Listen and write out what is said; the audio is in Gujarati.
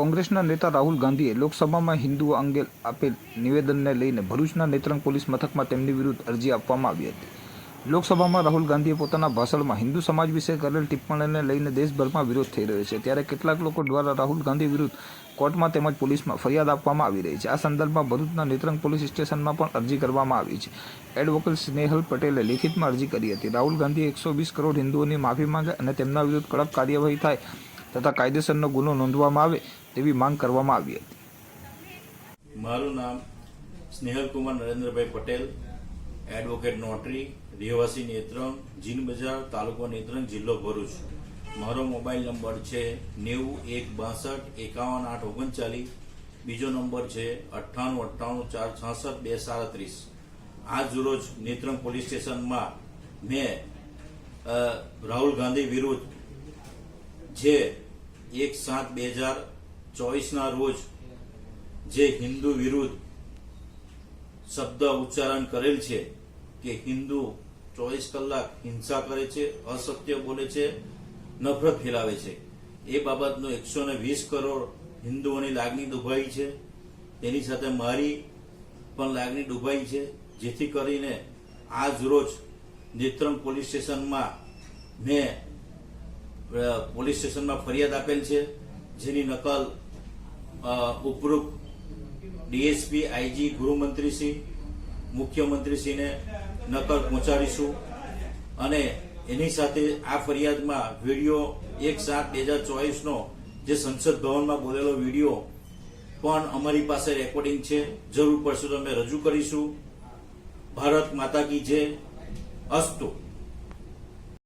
કોંગ્રેસના નેતા રાહુલ ગાંધીએ લોકસભામાં હિન્દુઓ અંગે આપેલ નિવેદનને લઈને ભરૂચના નેત્રંગ પોલીસ મથકમાં તેમની વિરુદ્ધ અરજી આપવામાં આવી હતી. લોકસભામાં રાહુલ ગાંધીએ પોતાના ભાષણમાં હિન્દુ સમાજ વિશે કરેલ ટિપ્પણીને લઈને દેશભરમાં વિરોધ થઈ રહ્યો છે. ત્યારે કેટલાક લોકો દ્વારા રાહુલ ગાંધી વિરુદ્ધ કોર્ટમાં તેમજ પોલીસમાં ફરિયાદ આપવામાં આવી રહી છે. આ સંદર્ભમાં ભરૂચના નેત્રંગ પોલીસ સ્ટેશનમાં પણ અરજી કરવામાં આવી છે. એડવોકેટ સ્નેહલ પટેલે લેખિતમાં અરજી કરી હતી. રાહુલ ગાંધીએ એકસો વીસ કરોડ હિન્દુઓની માફી માંગે અને તેમના વિરુદ્ધ કડક કાર્યવાહી થાય તથા કાયદેસરનો ગુનો નોંધવામાં આવે તેવી માંગ કરવામાં આવી હતી. મારું નામ સ્નેહલકુમાર નરેન્દ્રભાઈ પટેલ એડવોકેટ નોટરી રહેવાસી નેત્રંગ, જીન બજાર, તાલુકો નેત્રંગ, જિલ્લો ભરૂચ. મારો મોબાઈલ નંબર છે નેવું એક બાસઠ એકાવન આઠ ઓગણચાલીસ. બીજો નંબર છે અઠ્ઠાણું અઠ્ઠાણું ચાર છાસઠ બે સાડત્રીસ. આજ રોજ નેત્રંગ પોલીસ સ્ટેશનમાં મેં રાહુલ ગાંધી વિરુદ્ધ જે એક સાત બે હજાર ચોવીસના રોજ જે હિન્દુ વિરુદ્ધ શબ્દ ઉચ્ચારણ કરેલ છે કે હિન્દુ ચોવીસ કલાક હિંસા કરે છે, અસત્ય બોલે છે, નફરત ફેલાવે છે, એ બાબતનો એકસો વીસ કરોડ હિન્દુઓની લાગણી દુભાઈ છે. તેની સાથે મારી પણ લાગણી ડૂબાઈ છે. જેથી કરીને આજ રોજ નેત્રમ પોલીસ સ્ટેશનમાં મેં પોલીસ સ્ટેશનમાં ફરિયાદ આપેલ છે. જેની નકલ ઉપરોક્ત ડીએસપી, આઈજી, ગૃહમંત્રીશ્રી, મુખ્યમંત્રીશ્રીને નકલ પહોંચાડીશું. અને એની સાથે આ ફરિયાદમાં વીડિયો એક સાત બે હજાર ચોવીસનો જે સંસદ ભવનમાં બોલેલો વીડિયો પણ અમારી પાસે રેકોર્ડિંગ છે. જરૂર પડશે તો અમે રજૂ કરીશું. ભારત માતા કી જય. અસ્તુ.